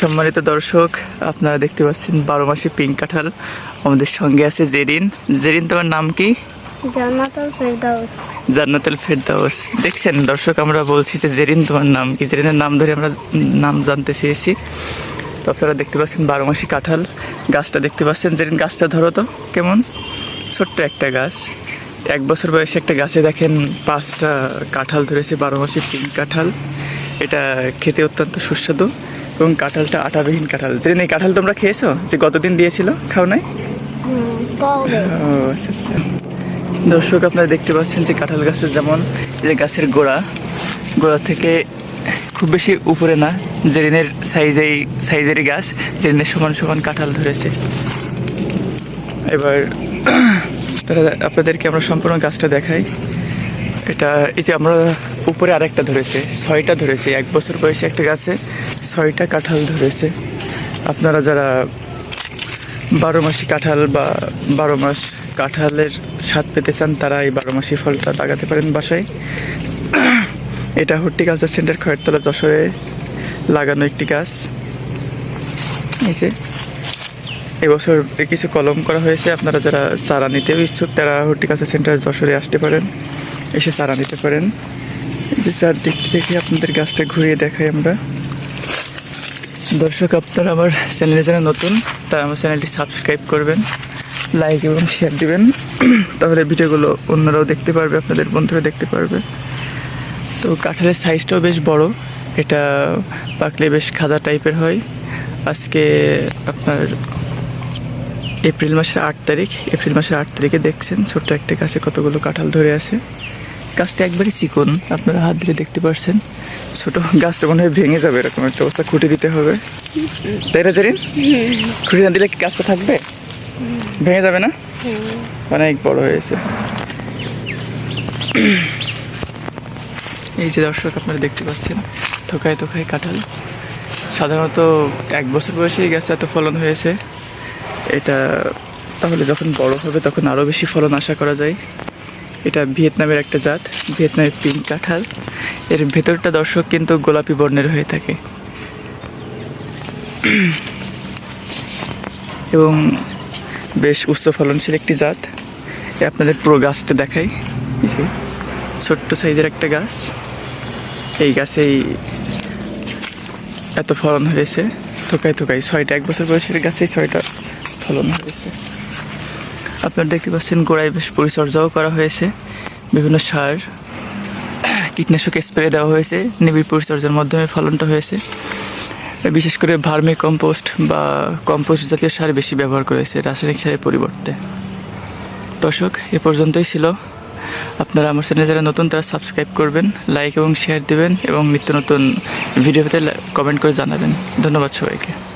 সম্মানিত দর্শক আপনারা দেখতে পাচ্ছেন বারো মাসে পিঙ্ক কাঁঠাল আমাদের সঙ্গে আছে জেরিন। জেরিন তোমার নাম কি? জান্নাতুল ফেরদাউস। দেখছেন দর্শক আমরা বলছি যে জেরিন তোমার নাম কি? জেরিনের নাম ধরে আমরা নাম জানতে চেয়েছি। তো আপনারা দেখতে পাচ্ছেন বারো মাসি কাঁঠাল। গাছটা দেখতে পাচ্ছেন। জেরিন গাছটা ধরো তো কেমন? ছোট্ট একটা গাছ। এক বছর বয়সে একটা গাছে দেখেন পাঁচটা কাঁঠাল ধরেছে বারো মাসি পিঙ্ক কাঁঠাল। এটা খেতে অত্যন্ত সুস্বাদু। এবং কাঁঠালটা আটাবিহীন কাঁঠাল। জেরিন এই কাঁঠাল তোমরা খেয়েছো? যে গতদিন দিয়েছিল খাও নাই? ও আচ্ছা আচ্ছা। দর্শক, আপনারা দেখতে পাচ্ছেন যে কাঁঠাল গাছের যেমন যে গাছের গোড়া গোড়া থেকে খুব বেশি উপরে না, জেরিনের সাইজেই, সাইজেরই গাছ, জেরিনের সমান সমান কাঁঠাল ধরেছে। এবার আপনাদেরকে আমরা সম্পূর্ণ গাছটা দেখাই। এটা, এই যে আমরা উপরে আরেকটা ধরেছে, ছয়টা ধরেছে, এক বছর বয়সে একটা গাছে। ছয়টা কাঁঠাল ধরেছে। আপনারা যারা বারো মাসি কাঁঠাল বা বারো মাস কাঁঠালের স্বাদ পেতে চান, তারা এই বারো মাসি ফলটা লাগাতে পারেন বাসায়। এটা হর্টিকালচার সেন্টার খয়েরতলা যশোরে লাগানো একটি গাছ। যে, এবছর কিছু কলম করা হয়েছে। আপনারা যারা চারা নিতেও ইচ্ছুক, তারা হর্টিকালচার সেন্টার যশোরে আসতে পারেন, এসে চারা নিতে পারেন। যে চারদিক থেকে আপনাদের গাছটা ঘুরিয়ে দেখাই আমরা। দর্শক, আপনারা আমার চ্যানেলে যারা নতুন, তারা আমার চ্যানেলটি সাবস্ক্রাইব করবেন, লাইক এবং শেয়ার দিবেন। তাহলে ভিডিওগুলো অন্যরাও দেখতে পারবে, আপনাদের বন্ধুরা দেখতে পারবে। তো কাঁঠালের সাইজটাও বেশ বড়, এটা পাকলে বেশ খাজা টাইপের হয়। আজকে আপনার এপ্রিল মাসের আট তারিখ, এপ্রিল মাসের আট তারিখে দেখছেন, ছোট্ট একটা গাছে কতগুলো কাঁঠাল ধরে আছে। গাছটা একবারই চিকন, আপনারা হাত দিলে দেখতে পারছেন। ছোট গাছটা মনে হয় ভেঙে যাবে, এরকম একটা অবস্থা, খুঁটে দিতে হবে। তাই না, জারিন? খুঁটে না দিলে কি গাছটা থাকবে? ভেঙে যাবে না? অনেক বড় হয়েছে এই যে দর্শক, আপনারা দেখতে পাচ্ছেন, থোকায় থোকায় কাঁঠাল। সাধারণত এক বছর বয়সেই গাছটা এত ফলন হয়েছে। এটা তাহলে যখন বড় হবে, তখন আরও বেশি ফলন আশা করা যায়। এটা ভিয়েতনামের একটা জাত, ভিয়েতনামের পিঙ্ক কাঁঠাল। এর ভেতরটা দর্শক কিন্তু গোলাপি বর্ণের হয়ে থাকে। এবং বেশ উচ্চ ফলনশীল একটি জাত। আপনাদের পুরো গাছটা দেখাই। যে ছোট্ট সাইজের একটা গাছ। এই গাছেই এত ফলন হয়েছে। থোকায় থোকায় ছয়টা, এক বছর বয়সের গাছেই ছয়টা ফলন হয়েছে। আপনারা দেখতে পাচ্ছেন গোড়ায় বেশ পরিচর্যাও করা হয়েছে। বিভিন্ন সার, কীটনাশক স্প্রে দেওয়া হয়েছে। নিবিড় পরিচর্যার মাধ্যমে ফলনটা হয়েছে। বিশেষ করে ভার্মি কম্পোস্ট বা কম্পোস্ট জাতীয় সার বেশি ব্যবহার করেছে রাসায়নিক সারের পরিবর্তে। দর্শক, এ পর্যন্তই ছিল। আপনারা আমার চ্যানেলে যারা নতুন, তারা সাবস্ক্রাইব করবেন, লাইক এবং শেয়ার দেবেন এবং নিত্য নতুন ভিডিও পেতে কমেন্ট করে জানাবেন। ধন্যবাদ সবাইকে।